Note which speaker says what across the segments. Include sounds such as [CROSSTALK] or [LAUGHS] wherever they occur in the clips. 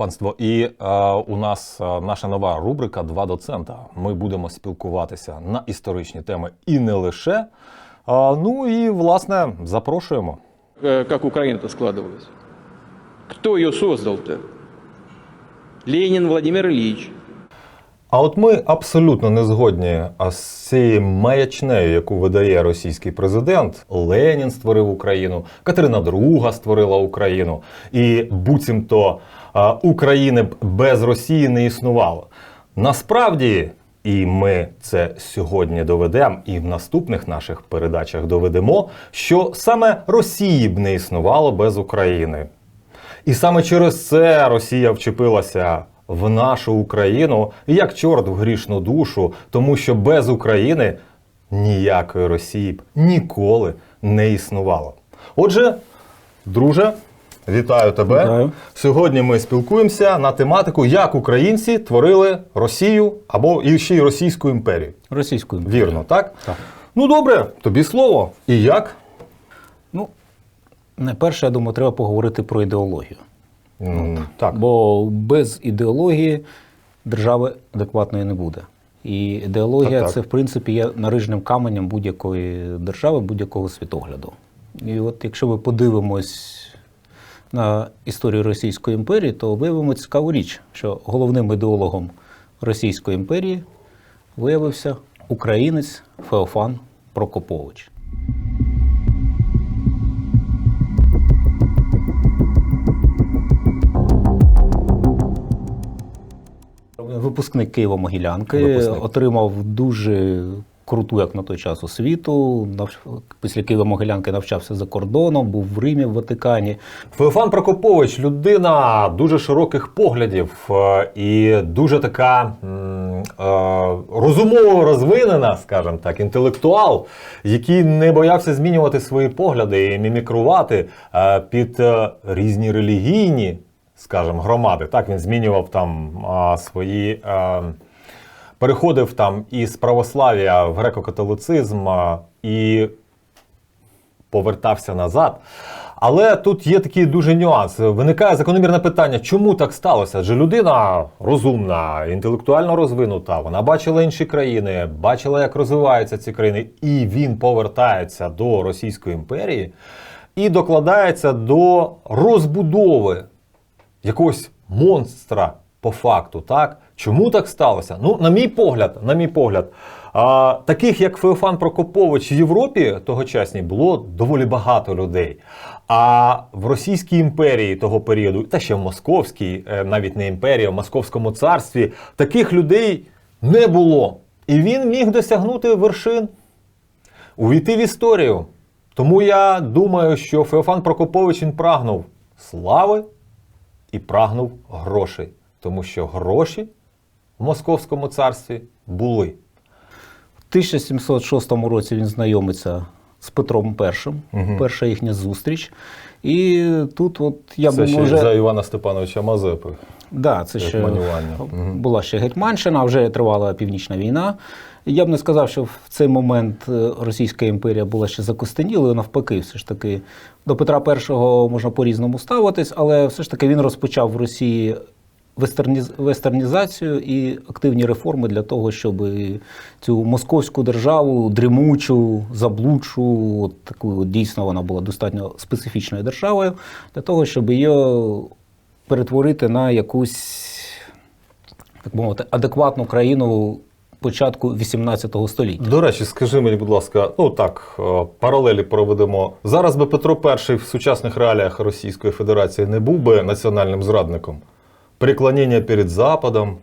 Speaker 1: панство. І е, у нас е, наша нова рубрика Два доцента. Ми будемо спілкуватися на історичні теми і не лише. Е, ну і власне запрошуємо.
Speaker 2: Э, как Украина-то складывалась. Кто ее создал-то? Ленин Владимир Ильич.
Speaker 1: А от ми абсолютно не згодні з цією маячнею, яку видає російський президент. Ленін створив Україну, Катерина II створила Україну, і буцімто України без Росії не існувало. Насправді, і ми це сьогодні доведемо, і в наступних наших передачах доведемо, що саме Росії б не існувало без України. І саме через це Росія вчепилася в нашу Україну як чорт в грішну душу, тому що без України ніякої Росії б ніколи не існувало. Отже, друже, вітаю тебе.
Speaker 3: Вітаю.
Speaker 1: Сьогодні ми спілкуємося на тематику, як українці творили Росію або і ще й Російську імперію.
Speaker 3: Російською. мовою.
Speaker 1: Вірно, так?
Speaker 3: Так.
Speaker 1: Ну добре, тобі слово. І як?
Speaker 3: Ну, найперше, я думаю, треба поговорити про ідеологію.
Speaker 1: М, так.
Speaker 3: Бо без ідеології держави адекватної не буде. І ідеологія
Speaker 1: так.
Speaker 3: це, в принципі, є нарижним каменем будь-якої держави, будь-якого світогляду. І от якщо ми подивимось на історію Російської імперії, то виявимо цікаву річ, що головним ідеологом Російської імперії виявився українець Феофан Прокопович. Випускник Києво-Могилянки
Speaker 1: Випускник.
Speaker 3: отримав дуже круту, як на той час, освіту. Після Києво-Могилянки навчався за кордоном, був в Римі, в Ватикані.
Speaker 1: Феофан Прокопович людина дуже широких поглядів е, і дуже така е, розумово розвинена, скажімо так, інтелектуал, який не боявся змінювати свої погляди і мімікрувати е, під різні релігійні, скажімо, громади. Так він змінював там свої. Переходив там із православ'я в греко-католицизм і повертався назад. Але тут є такий дуже нюанс. Виникає закономірне питання, чому так сталося? Адже людина розумна, інтелектуально розвинута, вона бачила інші країни, бачила, як розвиваються ці країни, і він повертається до Російської імперії і докладається до розбудови якогось монстра по факту, так? Чому так сталося? Ну, на мій погляд, на мій погляд, а, таких як Феофан Прокопович в Європі тогочасній було доволі багато людей. А в Російській імперії того періоду, та ще в Московській, е, навіть не імперії, а в Московському царстві, таких людей не було. І він міг досягнути вершин увійти в історію. Тому я думаю, що Феофан Прокопович він прагнув слави і прагнув грошей, тому що гроші в Московському царстві були.
Speaker 3: В 1706 році він знайомиться з Петром І,
Speaker 1: Мгм.
Speaker 3: перша їхня зустріч. І тут, от я
Speaker 1: Це
Speaker 3: б
Speaker 1: ще
Speaker 3: може.
Speaker 1: за Івана Степановича Мазепи.
Speaker 3: Да, це ще
Speaker 1: Гетьманювання.
Speaker 3: Була ще Гетьманщина, вже тривала північна війна. Я б не сказав, що в цей момент е, Російська імперія була ще закостенілою, навпаки, все ж таки до Петра І можна по-різному ставитись, але все ж таки він розпочав в Росії вестернізацію і активні реформи для того, щоб цю московську державу, дрімучу, заблудшу, от таку дійсно вона була достатньо специфічною державою, для того, щоб її перетворити на якусь, так мовити, адекватну країну початку 18 століття.
Speaker 1: До речі, скажи мені, будь ласка, ну так, е, паралелі проведемо. Зараз би Петро І в сучасних реаліях Російської Федерації не був би національним зрадником. Преклонення перед Западом.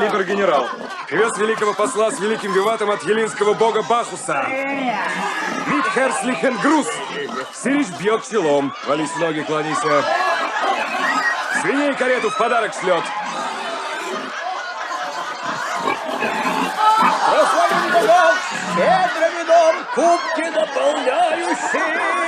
Speaker 4: Либер генерал, привез великого посла с великим виватом от елинского бога Бахуса. Вид Херслихен Груз. Сирич бьет челом. Вались ноги, клонися. Свиней карету в подарок шлет.
Speaker 5: Прославим богов! Щедрым вином кубки наполняющие!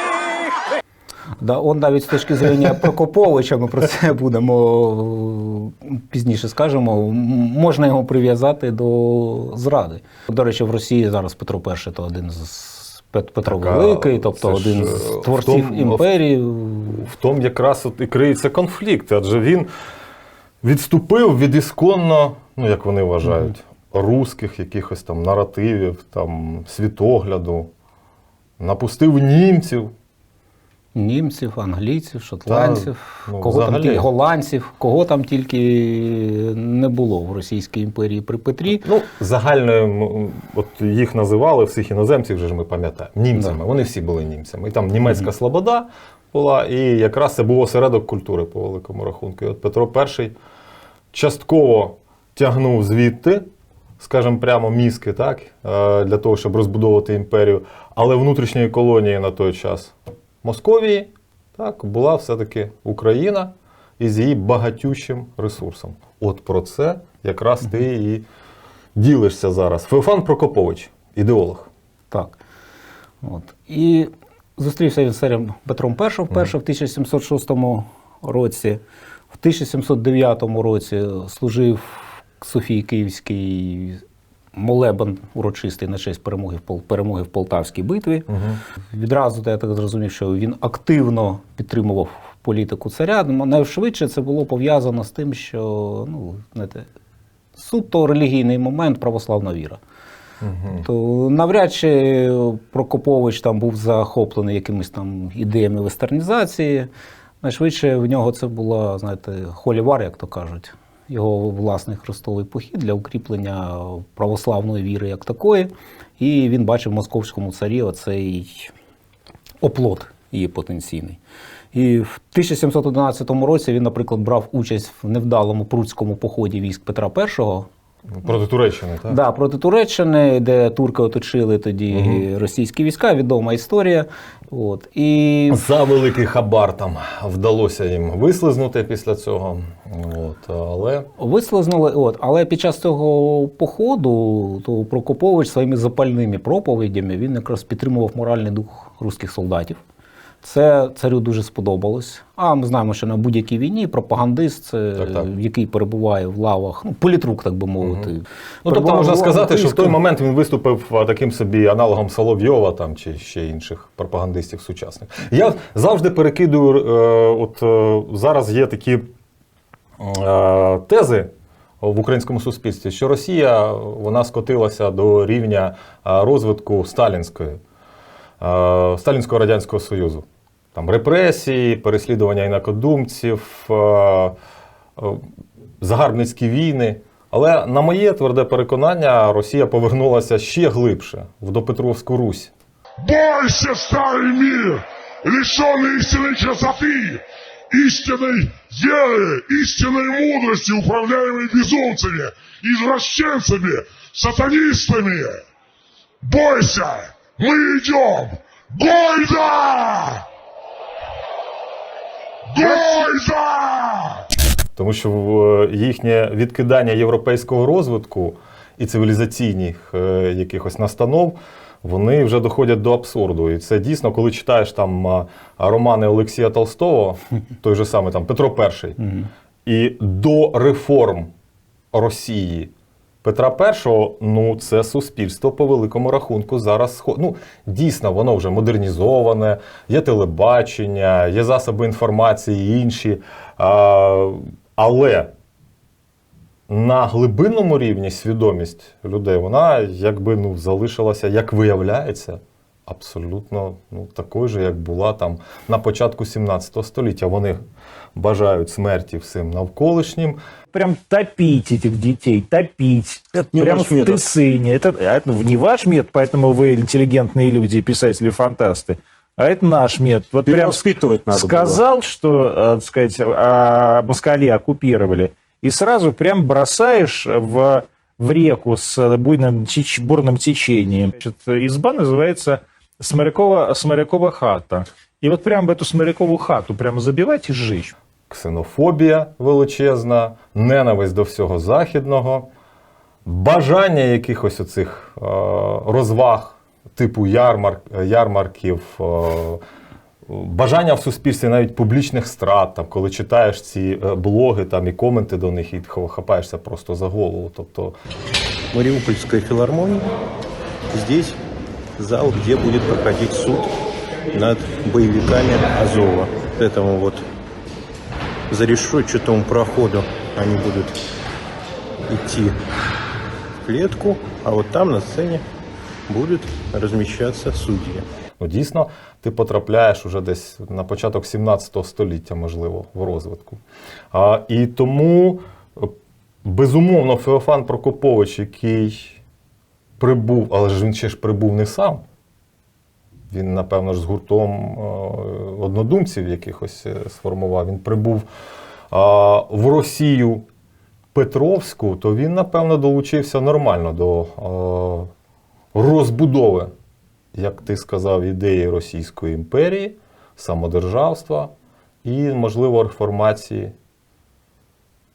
Speaker 3: Да, он навіть з точки зрення Прокоповича, ми про це будемо пізніше скажемо, можна його прив'язати до зради. До речі, в Росії зараз Петро І то один з Петро
Speaker 1: Так,
Speaker 3: Великий, тобто один з
Speaker 1: в
Speaker 3: творців імперії.
Speaker 1: В тому якраз от і криється конфлікт, адже він відступив від ісконно, ну як вони вважають, русських якихось там наративів, там світогляду, напустив німців.
Speaker 3: Німців, англійців, шотландців,
Speaker 1: ну,
Speaker 3: кого там
Speaker 1: взагалі.
Speaker 3: тільки голландців, кого там тільки не було в Російській імперії при Петрі.
Speaker 1: Ну, загальною, м, от їх називали всіх іноземців, вже ж ми пам'ятаємо, німцями.
Speaker 3: Да.
Speaker 1: Вони всі були німцями. І там німецька слобода була, і якраз це був осередок культури по великому рахунку. І от Петро І частково тягнув звідти, скажімо, прямо мізки, так, е, для того, щоб розбудовувати імперію. Але внутрішньої колонії на той час Московії так, була все-таки Україна із її багатющим ресурсом. От про це якраз ти і ділишся зараз. Феофан Прокопович, ідеолог.
Speaker 3: Так. От. І зустрівся він з царем Петром І вперше в 1706 році. В 1709 році служив Софії Київський молебен урочистий на честь перемоги в, Пол- перемоги в Полтавській битві. Відразу я так зрозумів, що він активно підтримував політику царя. Ну, Найшвидше це було пов'язано з тим, що ну, знаєте, суто релігійний момент православна віра. То навряд чи Прокопович там був захоплений якимись там ідеями вестернізації. Найшвидше в нього це була, знаєте, холівар, як то кажуть, його власний хрестовий похід для укріплення православної віри як такої. І він бачив в московському царі оцей оплот її потенційний. І в 1711 році він, наприклад, брав участь в невдалому пруцькому поході військ Петра І.
Speaker 1: Проти Туреччини, так?
Speaker 3: Да, проти Туреччини, де турки оточили тоді російські війська, відома історія. От. І
Speaker 1: За великий хабар там вдалося їм вислизнути після цього. От, але
Speaker 3: вислизнули. От. Але під час цього походу то Прокопович своїми запальними проповідями він якраз підтримував моральний дух руських солдатів. Це царю дуже сподобалось. А ми знаємо, що на будь-якій війні пропагандист,
Speaker 1: Так, так.
Speaker 3: який перебуває в лавах, ну, політрук, так би мовити.
Speaker 1: Ну, тобто можна сказати, що в той момент він виступив таким собі аналогом Соловйова там, чи ще інших пропагандистів сучасних. Я завжди перекидую, е, от е, зараз є такі е, тези в українському суспільстві, що Росія вона скотилася до рівня розвитку сталінської, Сталінського Радянського Союзу Там репресії, переслідування інакодумців, е, е, загарбницькі війни. Але на моє тверде переконання, Росія повернулася ще глибше в допетровську Русь.
Speaker 6: Бойся, старый мир, лишенный истинной красоты, истинной веры, истинной мудрости, управляемой безумцами, извращенцами, сатанистами. Бойся, мы идем. Гойда!
Speaker 1: Тому що е, їхнє відкидання європейського розвитку і цивілізаційних е, якихось настанов, вони вже доходять до абсурду. І це дійсно, коли читаєш там е, романи Олексія Толстого, той же самий там Петро І, і до реформ Росії. Петра І, ну це суспільство по великому рахунку зараз ну, дійсно воно вже модернізоване, є телебачення, є засоби інформації і інші. А, але на глибинному рівні свідомість людей, вона якби ну, залишилася, як виявляється, абсолютно ну, такою же, як була там на початку 17 століття. Вони бажають смерті всім навколишнім.
Speaker 7: Прям топить этих детей, топить.
Speaker 8: Это не
Speaker 7: прям
Speaker 8: ваш
Speaker 7: в
Speaker 8: метод.
Speaker 7: Тысыне. Это, а это не ваш метод, поэтому вы интеллигентные люди, писатели-фантасты. А это наш метод. Вот прям
Speaker 8: Перевоспитывать надо
Speaker 7: сказал, что, э, так сказать, а, москали оккупировали, и сразу прям бросаешь в, в реку с буйным, теч- бурным течением. Значит, изба называется Сморякова, Сморякова хата. И вот прям в эту Сморякову хату прямо забивать и сжечь.
Speaker 1: Ксенофобія величезна, ненависть до всього західного, бажання якихось оцих е, розваг, типу ярмарк, ярмарків, е, бажання в суспільстві навіть публічних страт, там, коли читаєш ці е, блоги там, і коменти до них, і хапаєшся просто за голову. Тобто,
Speaker 8: Мариупольская филармония здесь зал, где будет проходить суд над боевиками Азова. Этому вот за решетчатому проходу они будут идти в клетку, а вот там на сцене будут размещаться судьи.
Speaker 1: Ну, дійсно, ти потрапляєш уже десь на початок 17 століття, можливо, в розвитку. А, і тому, безумовно, Феофан Прокопович, який прибув, але ж він ще ж прибув не сам. Він, напевно ж, з гуртом е, однодумців якихось е, сформував. Він прибув в Росію Петровську, то він, напевно, долучився нормально до е, розбудови, як ти сказав, ідеї Російської імперії, самодержавства і, можливо, реформації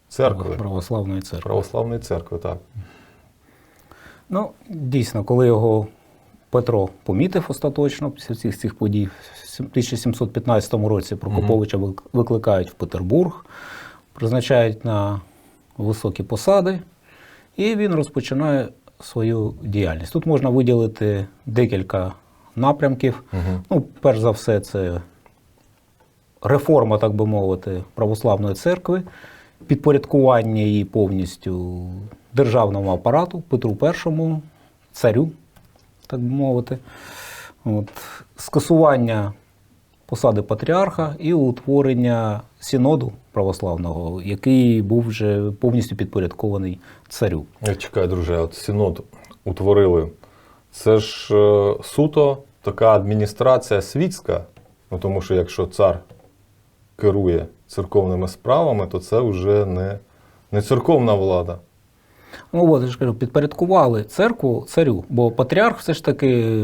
Speaker 1: церкви,
Speaker 3: православної церкви.
Speaker 1: православної церкви, так.
Speaker 3: Ну, дійсно, коли його Петро помітив остаточно після всіх цих подій, в 1715 році Прокоповича викликають в Петербург, призначають на високі посади, і він розпочинає свою діяльність. Тут можна виділити декілька напрямків. Ну, перш за все, це реформа, так би мовити, православної церкви, підпорядкування її повністю державному апарату, Петру І, царю, так би мовити, От, скасування посади патріарха і утворення синоду православного, який був вже повністю підпорядкований царю.
Speaker 1: Я чекаю, друже, от Синод утворили. Це ж е, суто така адміністрація світська, ну тому що якщо цар керує церковними справами, то це вже не, не церковна влада.
Speaker 3: Ну, от, я ж кажу, підпорядкували церкву царю, бо патріарх все ж таки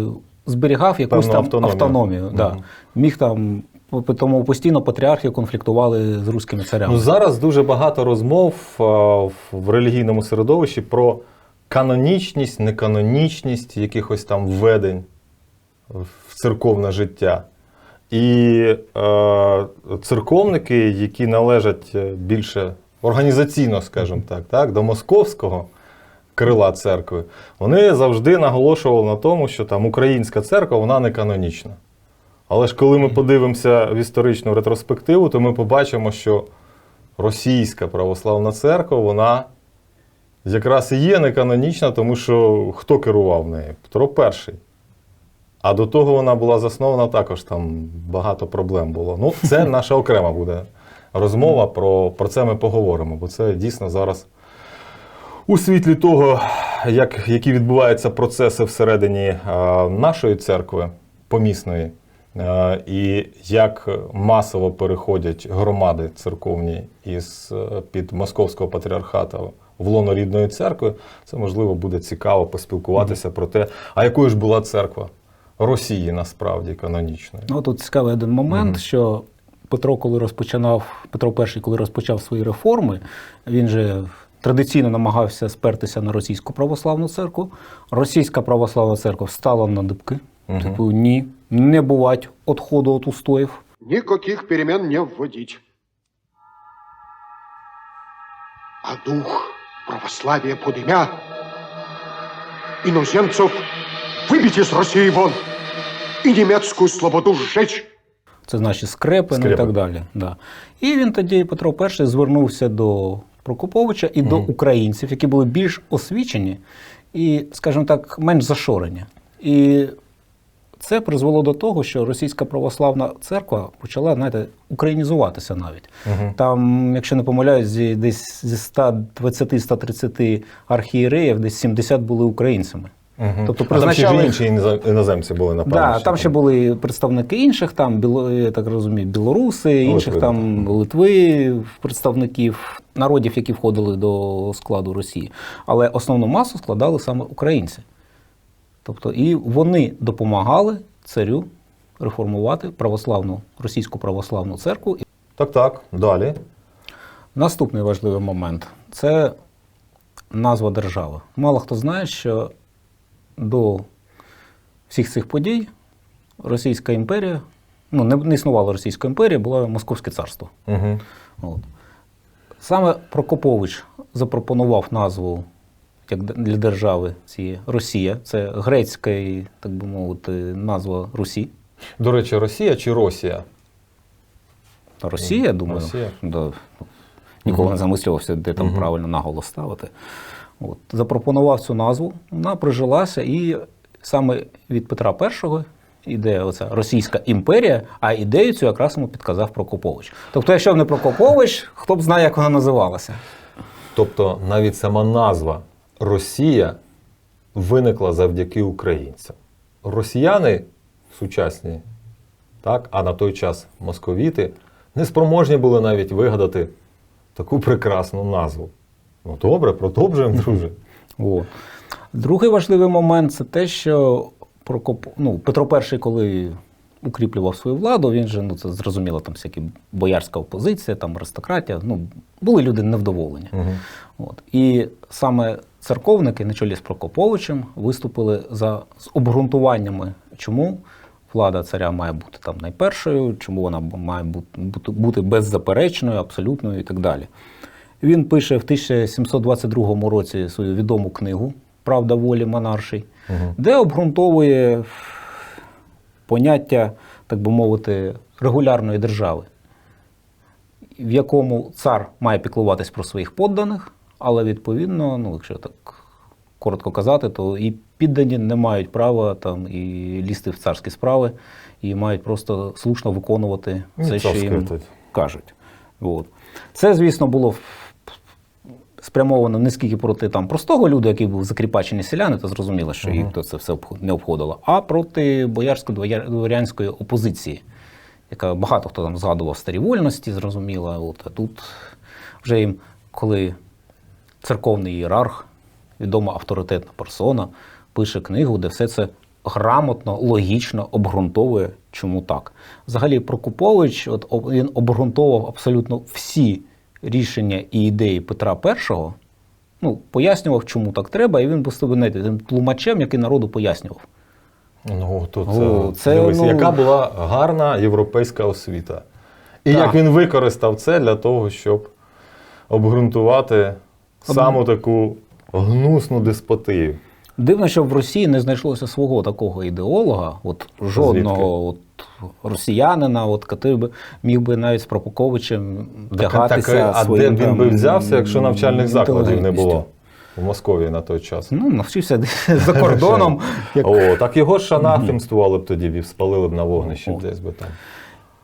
Speaker 3: зберігав якусь
Speaker 1: Певну
Speaker 3: там
Speaker 1: автономію.
Speaker 3: автономію. да.
Speaker 1: Мгм.
Speaker 3: Міг там, по- тому постійно патріархи конфліктували з руськими царями.
Speaker 1: Ну, зараз дуже багато розмов а, в- в релігійному середовищі про канонічність, неканонічність якихось там введень в церковне життя. І е, церковники, які належать е, більше організаційно, скажімо так, так, до московського крила церкви, вони завжди наголошували на тому, що там українська церква вона не канонічна. Але ж коли ми подивимося в історичну ретроспективу, то ми побачимо, що російська православна церква, вона якраз і є неканонічна, тому що хто керував нею? Петро І. А до того вона була заснована також там багато проблем було. Ну, це [LAUGHS] наша окрема буде розмова. Про, про це ми поговоримо, бо це дійсно зараз у світлі того, як, які відбуваються процеси всередині е, нашої церкви помісної, е, і як масово переходять громади церковні із е, під московського патріархату в лоно рідної церкви, це можливо буде цікаво поспілкуватися про те, а якою ж була церква Росії насправді канонічною.
Speaker 3: Ну, тут цікавий один момент,
Speaker 1: Мгм.
Speaker 3: що Петро, коли розпочинав, Петро І, коли розпочав свої реформи, він же традиційно намагався спертися на російську православну церкву. Російська православна церква встала на дибки.
Speaker 1: Мгм.
Speaker 3: Типу, ні, не бувать відходу від устоїв.
Speaker 9: Никаких перемен не вводить. А дух православия подымя, иноземцев выбить из России вон и немецкую слободу сжечь.
Speaker 3: Це значить скрепи, ну і так далі. Да. І він тоді, Петро І, звернувся до Прокоповича і до українців, які були більш освічені і, скажімо так, менш зашорені. І це призвело до того, що російська православна церква почала, знаєте, українізуватися навіть. Там, якщо не помиляюсь, десь зі 120-130 архієреїв, десь 70 були українцями.
Speaker 1: Мгм.
Speaker 3: Тобто
Speaker 1: а там ще інші іноземці були, напевно.
Speaker 3: Да, там ще були представники інших, там біло, я так розумію, білоруси, інших
Speaker 1: Литви,
Speaker 3: там Литви, представників народів, які входили до складу Росії. Але основну масу складали саме українці. Тобто, і вони допомагали царю реформувати православну російську православну церкву.
Speaker 1: Так, так, далі.
Speaker 3: Наступний важливий момент це назва держави. Мало хто знає, що до всіх цих подій Російська імперія, ну не, не існувала Російська імперія, було Московське царство.
Speaker 1: Угу.
Speaker 3: От. Саме Прокопович запропонував назву як для держави цієї Росія. Це грецька, так би мовити, назва Русі.
Speaker 1: До речі, Росія чи Росія?
Speaker 3: Росія, думаю,
Speaker 1: Росія.
Speaker 3: Да, ніколи не замислювався, де там правильно наголос ставити. От. Запропонував цю назву, вона прижилася, і саме від Петра І іде оця Російська імперія, а ідею цю якраз йому підказав Прокопович. Тобто, якщо б не Прокопович, хто б знає, як вона називалася.
Speaker 1: Тобто навіть сама назва Росія виникла завдяки українцям. Росіяни сучасні, так, а на той час московіти, не спроможні були навіть вигадати таку прекрасну назву. Ну добре, продовжуємо, [LAUGHS] друже.
Speaker 3: От. Другий важливий момент це те, що Прокоп... ну, Петро І, коли укріплював свою владу, він же, ну це зрозуміло, там всякі боярська опозиція, там аристократія, ну, були люди невдоволені. От. І саме церковники на чолі з Прокоповичем виступили за з обґрунтуваннями, чому влада царя має бути там найпершою, чому вона має бути, бути беззаперечною, абсолютною і так далі. Він пише в 1722 році свою відому книгу Правда волі монаршій, де обґрунтовує поняття, так би мовити, регулярної держави, в якому цар має піклуватись про своїх подданих, але відповідно, ну, якщо так коротко казати, то і піддані не мають права там і лізти в царські справи, і мають просто слушно виконувати все, що їм кажуть. От. Це, звісно, було спрямовано не скільки проти там простого люду, який був закріпачені селяни, то зрозуміло, що їх то це все не обходило, а проти боярсько-дворянської опозиції, яка багато хто там згадував старі вольності, зрозуміло. От, а тут вже їм, коли церковний ієрарх, відома авторитетна персона, пише книгу, де все це грамотно, логічно обґрунтовує, чому так. Взагалі, Прокопович, от він обґрунтовував абсолютно всі рішення і ідеї Петра І, ну, пояснював, чому так треба, і він був знаєте, тим тлумачем, який народу пояснював.
Speaker 1: Ну, то
Speaker 3: О,
Speaker 1: це,
Speaker 3: це,
Speaker 1: дивись,
Speaker 3: ну-
Speaker 1: яка була гарна європейська освіта. І
Speaker 3: Так.
Speaker 1: як він використав це для того, щоб обґрунтувати саму таку гнусну деспотію.
Speaker 3: Дивно, що в Росії не знайшлося свого такого ідеолога, от жодного от, росіянина, от, який би міг би навіть з Прокоповичем тягатися.
Speaker 1: Так, а де він
Speaker 3: там,
Speaker 1: би взявся, якщо навчальних закладів не було в Московії на той час?
Speaker 3: Ну, навчився [LAUGHS] за кордоном. як- [LAUGHS]
Speaker 1: О, так його ж анафемствували б тоді, і спалили б на вогнищі
Speaker 3: О.
Speaker 1: десь би там.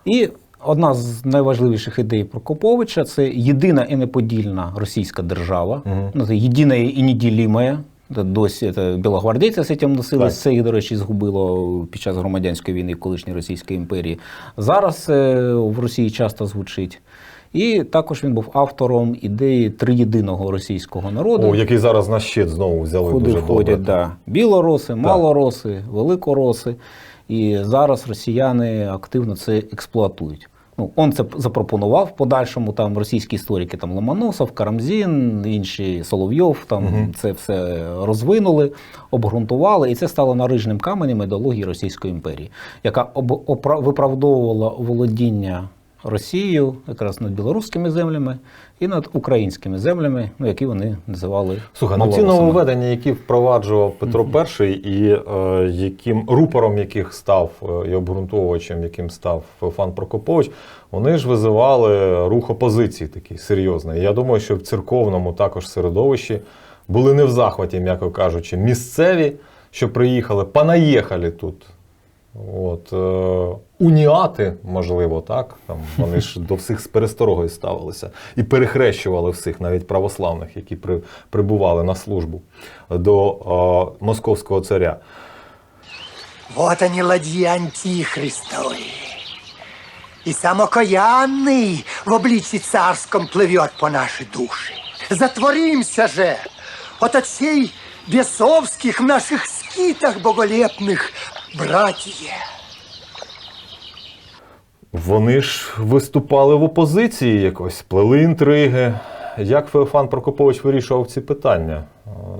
Speaker 3: І одна з найважливіших ідей Прокоповича це єдина і неподільна російська держава, ну, це єдина і неділімая. Досі це білогвардійці з цим носились. Це їх, до речі, згубило під час громадянської війни в колишній Російській імперії. Зараз е, в Росії часто звучить. І також він був автором ідеї триєдиного російського народу.
Speaker 1: О, який зараз на щит знову взяли
Speaker 3: Куди
Speaker 1: дуже
Speaker 3: входять
Speaker 1: добре.
Speaker 3: да. білороси, малороси, великороси. І зараз росіяни активно це експлуатують. Ну, он це запропонував в подальшому. Там російські історики, там Ломоносов, Карамзін, інші Соловйов, там це все розвинули, обґрунтували, і це стало нарижним каменем ідеології Російської імперії, яка об, опра- виправдовувала володіння Росією якраз над білоруськими землями і над українськими землями, ну, які вони називали
Speaker 1: Слухай, ну ці нововведення, які впроваджував Петро І, і е, яким рупором яких став е, і обґрунтовувачем, яким став Феофан Прокопович, вони ж визивали рух опозиції такий серйозний. Я думаю, що в церковному також середовищі були не в захваті, м'яко кажучи, місцеві, що приїхали, понаїхали тут. От, е, уніати, можливо, так. Там вони ж до всіх з пересторогою ставилися і перехрещували всіх, навіть православних, які при, прибували на службу до е, московського царя.
Speaker 10: Вот они, ладьи антихристовы. И сам окаянный в обличии царском плывет по нашей душе. Затворимся же от отсей бесовских в наших скитах боголепных, братья.
Speaker 1: Вони ж виступали в опозиції якось, плели інтриги. Як Феофан Прокопович вирішував ці питання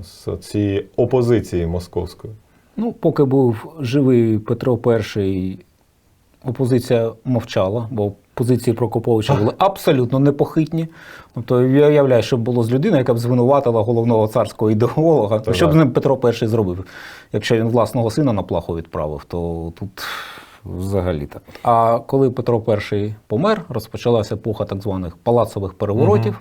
Speaker 1: з цієї опозиції московської?
Speaker 3: Ну, поки був живий Петро І, опозиція мовчала, бо позиції Прокоповича були абсолютно непохитні. Тобто я уявляю, що було з людиною, яка б звинуватила головного царського ідеолога.
Speaker 1: Та
Speaker 3: що б з ним Петро І зробив? Якщо він власного сина на плаху відправив, то тут взагалі так. А коли Петро І помер, розпочалася епоха так званих палацових переворотів.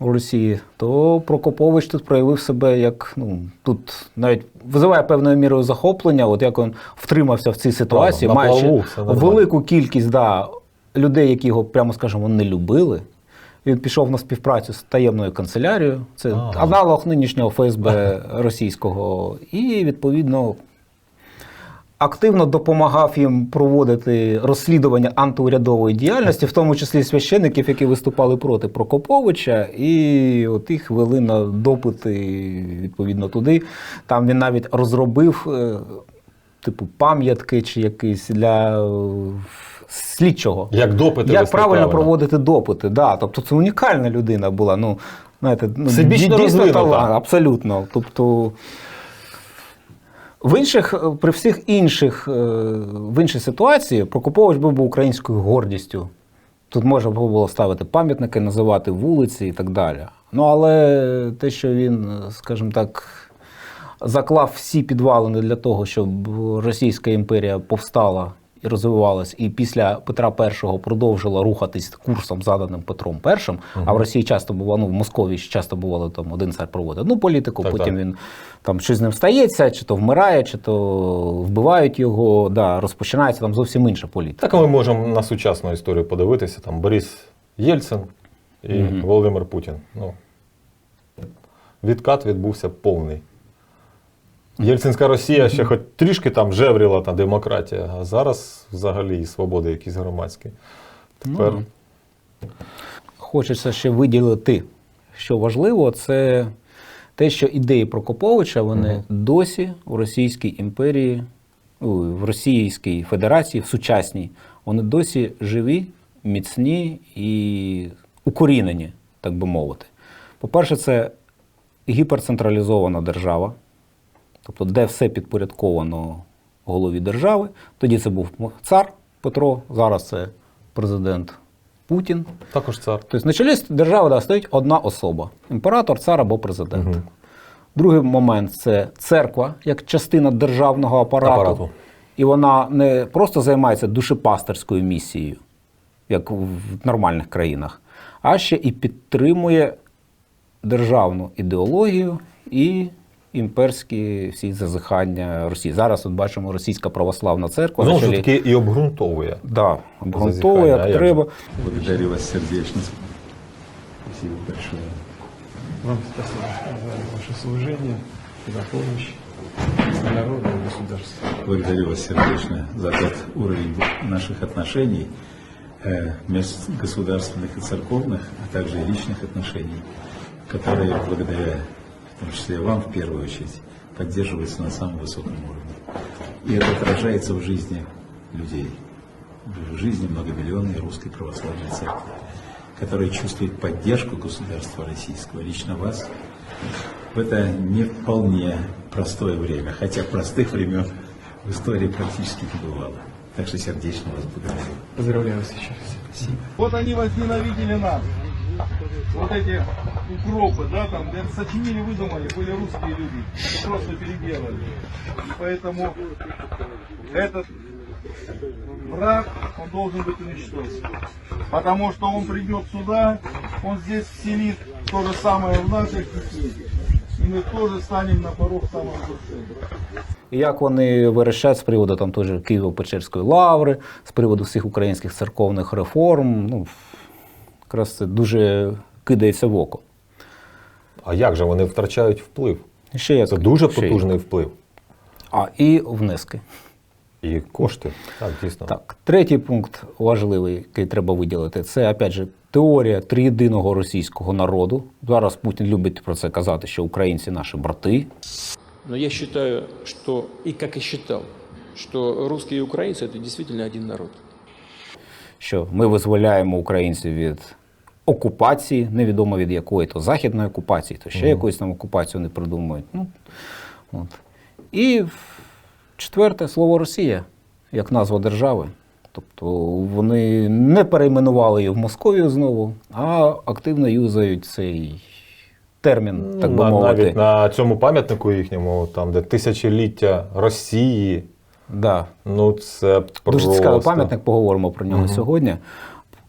Speaker 3: В Росії, то Прокопович тут проявив себе як ну тут навіть визиває певною мірою захоплення, от як він втримався в цій ситуації,
Speaker 1: Правда,
Speaker 3: маючи
Speaker 1: плаву,
Speaker 3: велику кількість да, людей, які його, прямо скажемо, не любили. Він пішов на співпрацю з таємною канцелярією. Це
Speaker 1: Ага.
Speaker 3: аналог нинішнього ФСБ російського. І, відповідно, активно допомагав їм проводити розслідування антиурядової діяльності, в тому числі священиків, які виступали проти Прокоповича, і от їх вели на допити відповідно туди. Там він навіть розробив. е, Типу пам'ятки чи якісь для е, слідчого.
Speaker 1: Як допити
Speaker 3: Як правильно проводити допити? Да. Тобто це унікальна людина була. Ну, знаєте, ну,
Speaker 1: Всебічно
Speaker 3: дійсно талант, абсолютно. Тобто, в інших, при всіх інших, е, в іншій ситуації Прокопович був би українською гордістю. Тут можна було ставити пам'ятники, називати вулиці і так далі. Ну, але те, що він, е, скажімо так, заклав всі підвалини для того, щоб Російська імперія повстала і розвивалась, і після Петра І продовжила рухатись курсом, заданим Петром І. А в Росії часто бувало, ну в Московії часто бувало там один цар проводить одну політику,
Speaker 1: Так,
Speaker 3: потім
Speaker 1: так.
Speaker 3: він там щось з ним стається, чи то вмирає, чи то вбивають його. Да, розпочинається там зовсім інша політика.
Speaker 1: Так ми можемо на сучасну історію подивитися. Там Борис Єльцин і Володимир Путін. Ну, відкат відбувся повний. Єльцинська Росія ще хоч трішки там жевріла та демократія, а зараз взагалі і свободи якісь громадські. Тепер
Speaker 3: Ну, Хочеться ще виділити, що важливо, це те, що ідеї Прокоповича вони досі в Російській імперії, в Російській Федерації, в сучасній, вони досі живі, міцні і укорінені, так би мовити. По-перше, це гіперцентралізована держава, тобто де все підпорядковано голові держави. Тоді це був цар Петро, зараз це президент Путін.
Speaker 1: також цар.
Speaker 3: Тобто на чолі держави да, стоїть одна особа: імператор, цар або президент. Другий момент це церква як частина державного апарату.
Speaker 1: Апарату.
Speaker 3: І вона не просто займається душепастерською місією, як в нормальних країнах, а ще і підтримує державну ідеологію і імперські всі зазихання Росії. Зараз от бачимо російська православна церква.
Speaker 1: Знову
Speaker 3: на
Speaker 1: ж
Speaker 3: чолі-
Speaker 1: таки і обґрунтовує.
Speaker 3: Да, обґрунтовує,
Speaker 1: Зазіхання, а
Speaker 3: як
Speaker 1: як
Speaker 3: треба.
Speaker 1: же?
Speaker 11: Благодарю вас сердечно. Спасибо большое.
Speaker 12: Вам спасибо за ваше служение, за помощь народу и государству.
Speaker 11: Благодарю вас сердечно за тот уровень наших отношений, э, межгосударственных и церковных, а также и личных отношений, которые благодаря, в том числе вам в первую очередь, поддерживаются на самом высоком уровне. И это отражается в жизни людей, в жизни многомиллионной русской православной церкви, которая чувствует поддержку государства российского, лично вас, в это не вполне простое время, хотя простых времен в истории практически не бывало. Так что сердечно вас благодарю.
Speaker 12: Поздравляю вас еще раз. Спасибо.
Speaker 13: Вот они возненавидели нас. Вот эти укропы, да, там, это сочинили, выдумали, были русские люди. И просто переделали. И поэтому этот враг, он должен быть уничтожен. Потому что он придет сюда, он здесь вселит то же самое в наших детей. И мы тоже станем на порог саморазрушения.
Speaker 3: І як вони верещать з приводу там теж Києво-Печерської лаври, з приводу всіх українських церковних реформ. Ну, якраз це дуже кидається в око.
Speaker 1: А як же вони втрачають вплив?
Speaker 3: Ще як,
Speaker 1: Це дуже
Speaker 3: ще як.
Speaker 1: потужний вплив.
Speaker 3: А, і внески.
Speaker 1: І кошти. Так, дійсно.
Speaker 3: Так, третій пункт важливий, який треба виділити, це опять же теорія триєдиного російського народу. Зараз Путін любить про це казати, що українці наші брати.
Speaker 2: Но я считаю, что, и как и считал, что русские и украинцы – это действительно один народ.
Speaker 3: що ми визволяємо українців від окупації, невідомо від якої, то західної окупації, то ще якоїсь там окупацію не придумують. Ну, от. І четверте слово Росія як назва держави. Тобто вони не перейменували її в Московію знову, а активно юзають цей термін, так би
Speaker 1: На-
Speaker 3: мовити.
Speaker 1: Навіть на цьому пам'ятнику їхньому, там, де тисячоліття Росії.
Speaker 3: Да.
Speaker 1: Ну, це просто...
Speaker 3: Дуже цікавий пам'ятник, поговоримо про нього
Speaker 1: Мгм.
Speaker 3: сьогодні.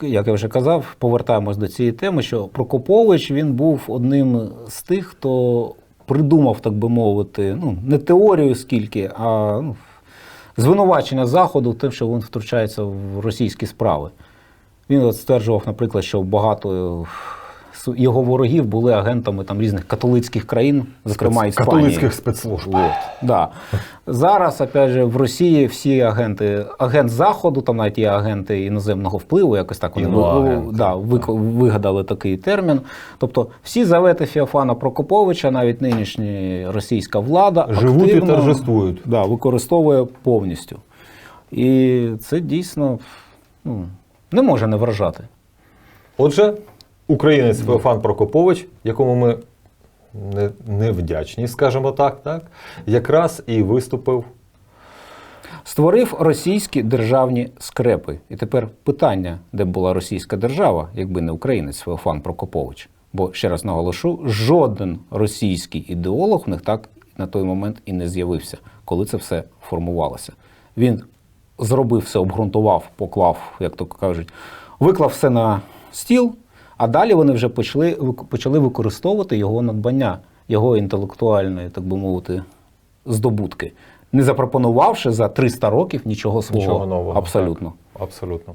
Speaker 3: Як я вже казав, повертаємось до цієї теми, що Прокопович він був одним з тих, хто придумав, так би мовити, ну, не теорію скільки, а ну, звинувачення Заходу тим, що він втручається в російські справи. Він от стверджував, наприклад, що багато його ворогів були агентами там, різних католицьких країн, зокрема
Speaker 1: Спец-
Speaker 3: Іспанії.
Speaker 1: католицьких спецслужб.
Speaker 3: От, да. Зараз, опять же, в Росії всі агенти, агент Заходу, там навіть є агенти іноземного впливу, якось так вони да, вигадали такий термін. Тобто всі завети Феофана Прокоповича, навіть нинішня російська влада,
Speaker 1: Живуть і торжествують.
Speaker 3: Да, використовує повністю. І це дійсно ну, не може не вражати.
Speaker 1: Отже, українець Феофан Прокопович, якому ми не, невдячні, скажімо так, так, якраз і виступив.
Speaker 3: Створив російські державні скрепи. І тепер питання, де була російська держава, якби не українець Феофан Прокопович. Бо ще раз наголошу, жоден російський ідеолог в них так на той момент і не з'явився, коли це все формувалося. Він зробив все, обґрунтував, поклав, як то кажуть, виклав все на стіл, а далі вони вже почали, почали використовувати його надбання, його інтелектуальної, так би мовити, здобутки, не запропонувавши за 300 років нічого свого.
Speaker 1: Нічого нового.
Speaker 3: Абсолютно.
Speaker 1: Так, абсолютно.